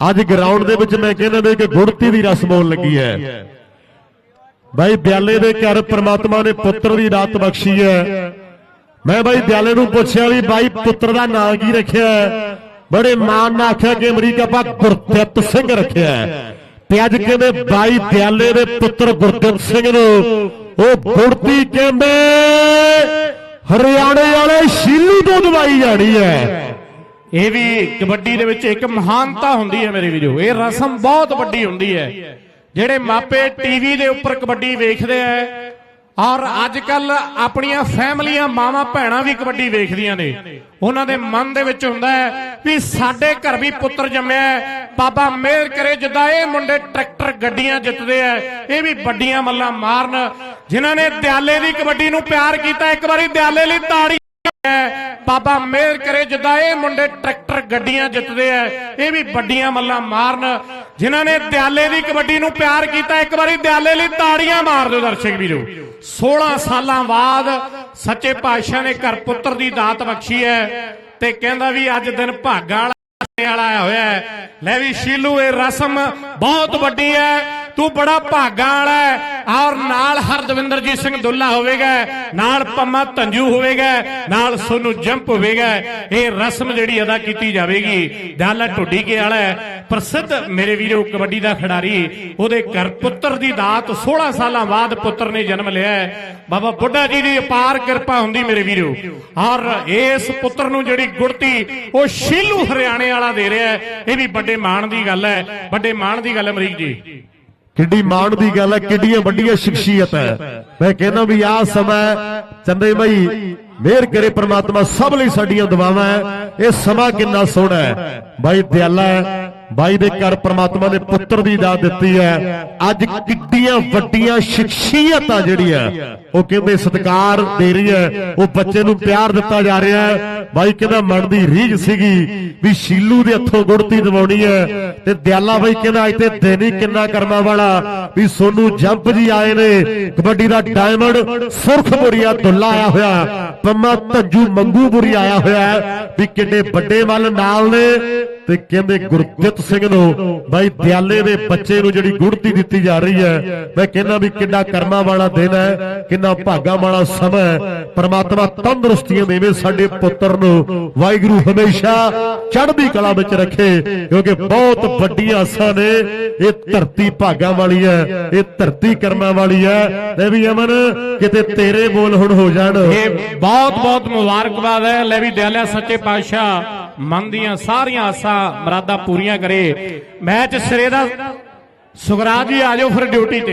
ਅੱਜ ਗਰਾਊਂਡ ਦੇ ਵਿੱਚ ਮੈਂ ਕਹਿੰਦਾ ਵੀ ਕਿ ਗੁੜਤੀ ਦੀ ਰਸਮ ਹੋਣ ਲੱਗੀ ਹੈ। ਬਾਈ ਦਿਆਲੇ ਦੇ ਘਰ ਪ੍ਰਮਾਤਮਾ ਨੇ ਪੁੱਤਰ ਦੀ ਰਾਤ ਬਖਸ਼ੀ ਹੈ। ਮੈਂ ਬਾਈ ਦਿਆਲੇ ਨੂੰ ਪੁੱਛਿਆ ਵੀ ਬਾਈ ਪੁੱਤਰ ਦਾ ਨਾਂ ਕੀ ਰੱਖਿਆ ਬੜੇ ਮਾਣ ਨਾਲ ਆਖਿਆ ਕਿ ਅਮਰੀਕਾ ਪਾ ਗੁਰਦਿੱਤ ਸਿੰਘ ਰੱਖਿਆ ਤੇ ਅੱਜ ਕਹਿੰਦੇ ਬਾਈ ਦਿਆਲੇ ਦੇ ਪੁੱਤਰ ਗੁਰਦਿੱਤ ਸਿੰਘ ਨੂੰ, ਉਹ ਗੁੜਤੀ ਕਹਿੰਦੇ ਹਰਿਆਣੇ ਵਾਲੇ ਸ਼ੀਲੀ ਤੋਂ ਦਵਾਈ ਜਾਣੀ ਹੈ। ਇਹ ਵੀ ਕਬੱਡੀ ਦੇ ਵਿੱਚ ਇੱਕ ਮਹਾਨਤਾ ਹੁੰਦੀ ਹੈ ਮੇਰੇ ਵੀਰੋ। ਇਹ ਰਸਮ ਬਹੁਤ ਵੱਡੀ ਹੁੰਦੀ ਹੈ। ਜਿਹੜੇ ਮਾਪੇ ਟੀਵੀ ਦੇ ਉੱਪਰ ਕਬੱਡੀ ਵੇਖਦੇ ਆ, ਔਰ ਅੱਜ ਕੱਲ ਆਪਣੀਆਂ ਫੈਮਲੀਆਂ ਮਾਵਾਂ ਭੈਣਾਂ ਵੀ ਕਬੱਡੀ ਵੇਖਦੀਆਂ ਨੇ। ਉਹਨਾਂ ਦੇ ਮਨ ਦੇ ਵਿੱਚ ਹੁੰਦਾ ਹੈ ਵੀ ਸਾਡੇ ਘਰ ਵੀ ਪੁੱਤਰ ਜੰਮਿਆ ਬਾਬਾ ਮਿਹਰ ਕਰੇ ਜਿੱਦਾਂ ਇਹ ਮੁੰਡੇ ਟਰੈਕਟਰ ਗੱਡੀਆਂ ਜਿੱਤਦੇ ਆ, ਇਹ ਵੀ ਵੱਡੀਆਂ ਮੱਲਾਂ ਮਾਰਨ। ਜਿਨ੍ਹਾਂ ਨੇ ਦਿਆਲੇ ਦੀ ਕਬੱਡੀ ਨੂੰ ਪਿਆਰ ਕੀਤਾ, ਇੱਕ ਵਾਰੀ ਦਿਆਲੇ ਲਈ ਤਾੜੀ ਬਾਬਾ ਮਿਹਰ ਕਰੇ ਜਿੱਦਾਂ ਇਹ ਮੁੰਡੇ ਟਰੈਕਟਰ ਗੱਡੀਆਂ ਜਿੱਤਦੇ ਆ, ਇਹ ਵੀ ਵੱਡੀਆਂ ਮੱਲਾਂ ਮਾਰਨ। ਜਿਨ੍ਹਾਂ ਨੇ ਦਿਆਲੇ ਦੀ ਕਬੱਡੀ ਨੂੰ ਪਿਆਰ ਕੀਤਾ, ਇੱਕ ਵਾਰੀ ਦਿਆਲੇ ਲਈ ਤਾੜੀਆਂ ਮਾਰ ਦਿਓ ਦਰਸ਼ਕ ਵੀਰੋ। 16 ਸਾਲਾਂ ਬਾਅਦ ਸੱਚੇ ਪਾਤਸ਼ਾਹ ਨੇ ਘਰ ਪੁੱਤਰ ਦੀ ਦਾਤ ਬਖਸ਼ੀ ਹੈ ਤੇ ਕਹਿੰਦਾ ਵੀ ਅੱਜ ਦਿਨ ਭਾਗਾਂ ਵਾਲਾ ਆਇਆ ਹੋਇਆ ਲੈ ਵੀ ਸ਼ੀਲੂ, ਇਹ ਰਸਮ ਬਹੁਤ ਵੱਡੀ ਹੈ। ਤੂੰ ਬੜਾ ਭਾਗਾਂ ਵਾਲਾ ਹੈ। ਔਰ ਨਾਲ ਹਰਦਵਿੰਦਰਜੀਤ ਸਿੰਘ ਦੁੱਲਾ ਹੋਵੇਗਾ, ਨਾਲ ਪੰਮਾ ਧੰਜੂ ਹੋਵੇਗਾ, ਨਾਲ ਸੋਨੂ ਜੰਪ ਹੋਵੇਗਾ। ਇਹ ਰਸਮ ਜਿਹੜੀ ਅਦਾ ਕੀਤੀ ਜਾਵੇਗੀ ਦਾਲਾ ਢੁੱਡੀ ਕੇ ਵਾਲਾ ਪ੍ਰਸਿੱਧ ਮੇਰੇ ਵੀਰੋ ਕਬੱਡੀ ਦਾ ਖਿਡਾਰੀ, ਉਹਦੇ ਘਰ ਪੁੱਤਰ ਦੀ ਦਾਤ 16 ਸਾਲਾਂ ਬਾਅਦ ਪੁੱਤਰ ਨੇ ਜਨਮ ਲਿਆ ਬਾਬਾ ਬੁੱਢਾ ਜੀ ਦੀ ਅਪਾਰ ਕਿਰਪਾ ਹੁੰਦੀ ਮੇਰੇ ਵੀਰੋ। ਔਰ ਇਸ ਪੁੱਤਰ ਨੂੰ ਜਿਹੜੀ ਗੁੜਤੀ, ਉਹ ਸ਼ੀਲੂ ਹਰਿਆਣੇ ਵਾਲਾ ਦੇ ਰਿਹਾ ਇਹ ਵੀ ਵੱਡੇ ਮਾਣ ਦੀ ਗੱਲ ਹੈ। ਵੱਡੇ ਮਾਣ ਦੀ ਗੱਲ ਹੈ ਅਮਰੀਕ ਜੀ। ਕਿੱਡੀ ਮਾਣ ਦੀ ਗੱਲ ਹੈ, ਕਿੱਡੀਆਂ ਵੱਡੀਆਂ ਸ਼ਖਸੀਅਤ ਹੈ। ਮੈਂ ਕਹਿੰਦਾ ਵੀ ਆਹ ਸਮਾਂ ਚੰਦੇ ਭਾਈ ਮਿਹਰ ਕਰੇ ਪ੍ਰਮਾਤਮਾ ਸਭ ਲਈ ਸਾਡੀਆਂ ਦੁਆਵਾਂ ਹੈ। ਇਹ ਸਮਾਂ ਕਿੰਨਾ ਸੋਹਣਾ ਹੈ। ਬਾਈ ਦਿਆਲਾ ਹੈ ਬਾਈ ਦੇ ਘਰ ਪ੍ਰਮਾਤਮਾ ਨੇ ਪੁੱਤਰ ਦੀ ਦਾਤ ਦਿੱਤੀ ਹੈ। ਅੱਜ ਕਿੱਡੀਆਂ ਵੱਡੀਆਂ ਸ਼ਖਸੀਅਤਾਂ ਜਿਹੜੀਆਂ, ਉਹ ਕਹਿੰਦੇ ਸਤਿਕਾਰ ਦੇ ਰਹੀ ਹੈ। ਉਹ ਬੱਚੇ ਨੂੰ ਪਿਆਰ ਦਿੱਤਾ ਜਾ ਰਿਹਾ ਹੈ। ਬਾਈ ਕਹਿੰਦਾ ਮਨ ਦੀ ਰੀਝ ਸੀਗੀ ਵੀ ਸ਼ੀਲੂ ਦੇ ਹੱਥੋਂ ਗੁੜਤੀ ਦਿਵਾਉਣੀ ਹੈ। ਤੇ ਦਿਆਲਾ ਬਾਈ ਕਹਿੰਦਾ ਅੱਜ ਤੇ ਦਿਨ ਹੀ ਕਿੰਨਾ ਕਰਮਾ ਵਾਲਾ ਵੀ ਸੋਨੂੰ ਜੰਪ ਜੀ ਆਏ ਨੇ। ਕਬੱਡੀ ਦਾ ਡਾਇਮੰਡ ਸੁਰਖ ਬੁਰੀਆ ਦੁੱਲਾ ਆਇਆ ਹੋਇਆ। ਪੰਮਾ ਧੱਜੂ ਮੰਗੂ ਬੁਰੀ ਆਇਆ ਹੋਇਆ ਵੀ ਕਿੰਨੇ ਵੱਡੇ ਮੱਲ ਨਾਲ ਨੇ। ਤੇ ਕਹਿੰਦੇ ਗੁਰਦਿੱਤ ਸਿੰਘ ਨੂੰ, ਬਾਈ ਦਿਆਲੇ ਦੇ ਬੱਚੇ ਨੂੰ ਜਿਹੜੀ ਗੁੜਤੀ ਦਿੱਤੀ ਜਾ ਰਹੀ ਹੈ, ਮੈਂ ਕਹਿੰਦਾ ਵੀ ਕਿੰਨਾ ਕਰਮਾ ਵਾਲਾ ਦਿਨ ਹੈ, ਕਿੰਨਾ ਭਾਗਾ ਵਾਲਾ ਸਮਾਂ ਹੈ। ਪ੍ਰਮਾਤਮਾ ਤੰਦਰੁਸਤੀਆਂ ਦੇਵੇ ਸਾਡੇ ਪੁੱਤਰ ਨੂੰ। ਵਾਹਿਗੁਰੂ ਹਮੇਸ਼ਾ ਚੜ੍ਹਦੀ ਕਲਾ ਵਿੱਚ ਰੱਖੇ, ਕਿਉਂਕਿ ਬਹੁਤ ਵੱਡੀਆਂ ਆਸਾਂ ਨੇ। ਇਹ ਧਰਤੀ ਭਾਗਾ ਵਾਲੀ ਹੈ, ਇਹ ਧਰਤੀ ਕਰਮਾਂ ਵਾਲੀ ਹੈ। ਤੇ ਵੀ ਅਮਨ, ਕਿਤੇ ਤੇਰੇ ਬੋਲ ਹੁਣ ਹੋ ਜਾਣ। ਇਹ ਬਹੁਤ ਬਹੁਤ ਮੁਬਾਰਕਬਾਦ ਹੈ। ਲੈ ਵੀ ਦਿਆਲਿਆ ਸੱਚੇ ਪਾਤਸ਼ਾਹ। ਮਨ ਦੀਆਂ ਸਾਰੀਆਂ ਆਸਾਂ ਮਰਾਦਾਂ ਪੂਰੀਆਂ ਕਰੇ। ਮੈਚ ਸਿਰੇ ਦਾ ਸੁਗਰਾਜ ਜੀ ਆਜੋ ਫਿਰ ਡਿਊਟੀ ਤੇ।